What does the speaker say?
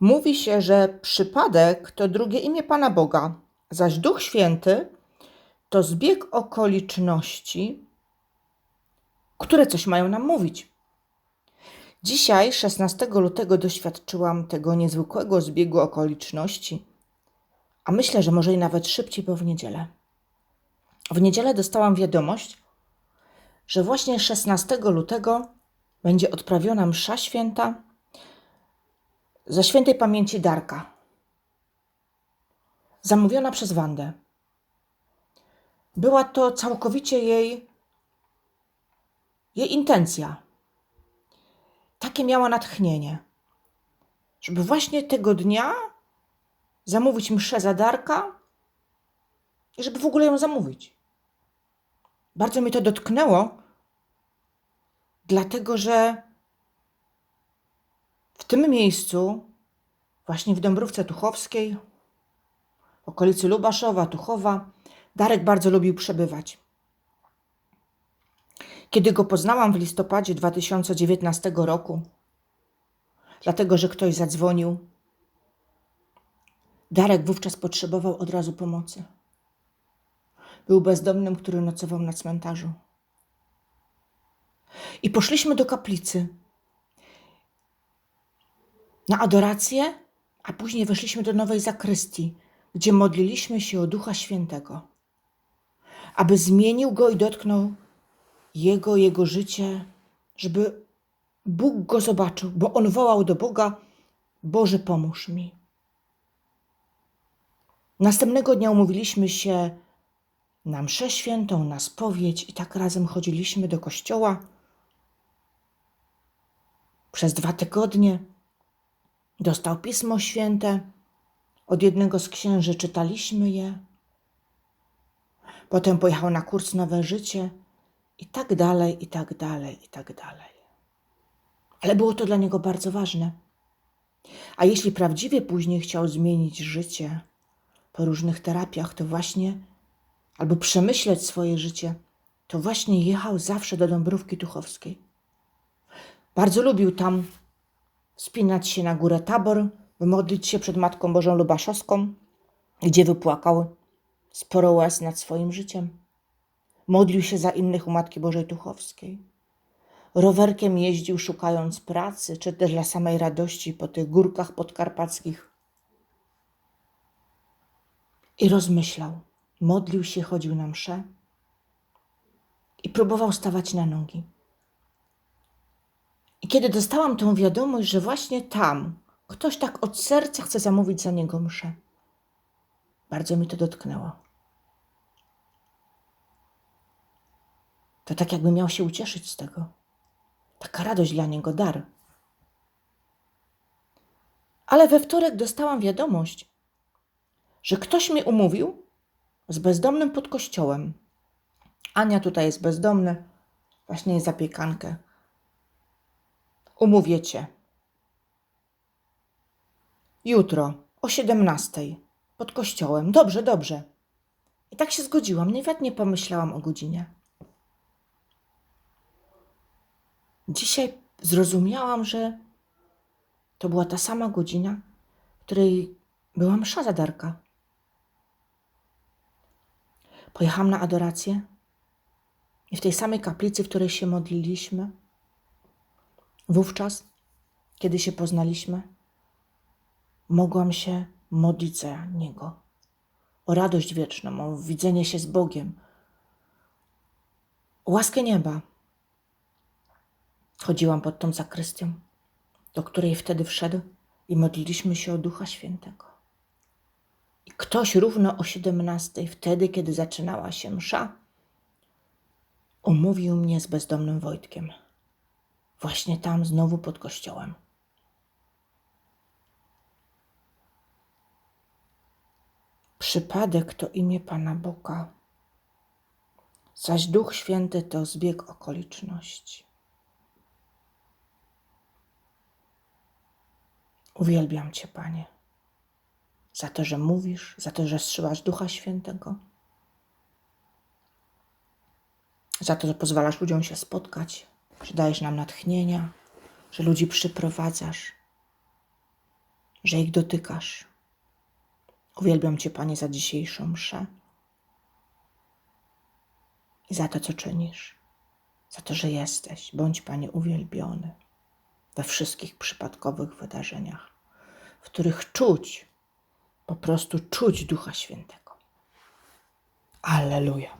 Mówi się, że przypadek to drugie imię Pana Boga, zaś Duch Święty to zbieg okoliczności, które coś mają nam mówić. Dzisiaj, 16 lutego, doświadczyłam tego niezwykłego zbiegu okoliczności, a myślę, że może i nawet szybciej, bo w niedzielę. W niedzielę dostałam wiadomość, że właśnie 16 lutego będzie odprawiona msza święta ze świętej pamięci Darka, zamówiona przez Wandę. Była to całkowicie jej, jej intencja. Takie miała natchnienie, żeby właśnie tego dnia zamówić mszę za Darka i żeby w ogóle ją zamówić. Bardzo mnie to dotknęło, dlatego że tym miejscu, właśnie w Dąbrówce Tuchowskiej, okolicy Lubaszowa, Tuchowa, Darek bardzo lubił przebywać. Kiedy go poznałam w listopadzie 2019 roku, dlatego że ktoś zadzwonił, Darek wówczas potrzebował od razu pomocy. Był bezdomnym, który nocował na cmentarzu. I poszliśmy do kaplicy na adorację, a później weszliśmy do nowej zakrystii, gdzie modliliśmy się o Ducha Świętego, aby zmienił go i dotknął jego, jego życie, żeby Bóg go zobaczył, bo on wołał do Boga: Boże, pomóż mi. Następnego dnia umówiliśmy się na mszę świętą, na spowiedź i tak razem chodziliśmy do kościoła. Przez dwa tygodnie dostał Pismo Święte. Od jednego z księży czytaliśmy je. Potem pojechał na kurs Nowe Życie i tak dalej, i tak dalej, i tak dalej. Ale było to dla niego bardzo ważne. A jeśli prawdziwie później chciał zmienić życie po różnych terapiach, to właśnie, albo przemyśleć swoje życie, to właśnie jechał zawsze do Dąbrówki Tuchowskiej. Bardzo lubił tam wspinać się na górę Tabor, modlić się przed Matką Bożą Lubaszowską, gdzie wypłakał sporo łez nad swoim życiem. Modlił się za innych u Matki Bożej Tuchowskiej. Rowerkiem jeździł szukając pracy, czy też dla samej radości po tych górkach podkarpackich. I rozmyślał. Modlił się, chodził na msze i próbował stawać na nogi. Kiedy dostałam tą wiadomość, że właśnie tam ktoś tak od serca chce zamówić za niego mszę, bardzo mi to dotknęło. To tak jakby miał się ucieszyć z tego. Taka radość dla niego, dar. Ale we wtorek dostałam wiadomość, że ktoś mnie umówił z bezdomnym pod kościołem. Ania tutaj jest bezdomny, właśnie jest zapiekankę. Umówię cię. Jutro o 17 pod kościołem. Dobrze, dobrze. I tak się zgodziłam. Nawet nie pomyślałam o godzinie. Dzisiaj zrozumiałam, że to była ta sama godzina, w której była msza za Darka. Pojechałam na adorację i w tej samej kaplicy, w której się modliliśmy, wówczas, kiedy się poznaliśmy, mogłam się modlić za Niego o radość wieczną, o widzenie się z Bogiem, o łaskę nieba. Chodziłam pod tą zakrystią, do której wtedy wszedł i modliliśmy się o Ducha Świętego. I ktoś równo o 17, wtedy, kiedy zaczynała się msza, umówił mnie z bezdomnym Wojtkiem. Właśnie tam, znowu pod kościołem. Przypadek to imię Pana Boga, zaś Duch Święty to zbieg okoliczności. Uwielbiam Cię, Panie, za to, że mówisz, za to, że strzyłaś Ducha Świętego, za to, że pozwalasz ludziom się spotkać, że dajesz nam natchnienia, że ludzi przyprowadzasz. że ich dotykasz. Uwielbiam Cię, Panie, za dzisiejszą mszę i za to, co czynisz, za to, że jesteś. Bądź, Panie, uwielbiony we wszystkich przypadkowych wydarzeniach, w których czuć, po prostu czuć Ducha Świętego. Alleluja.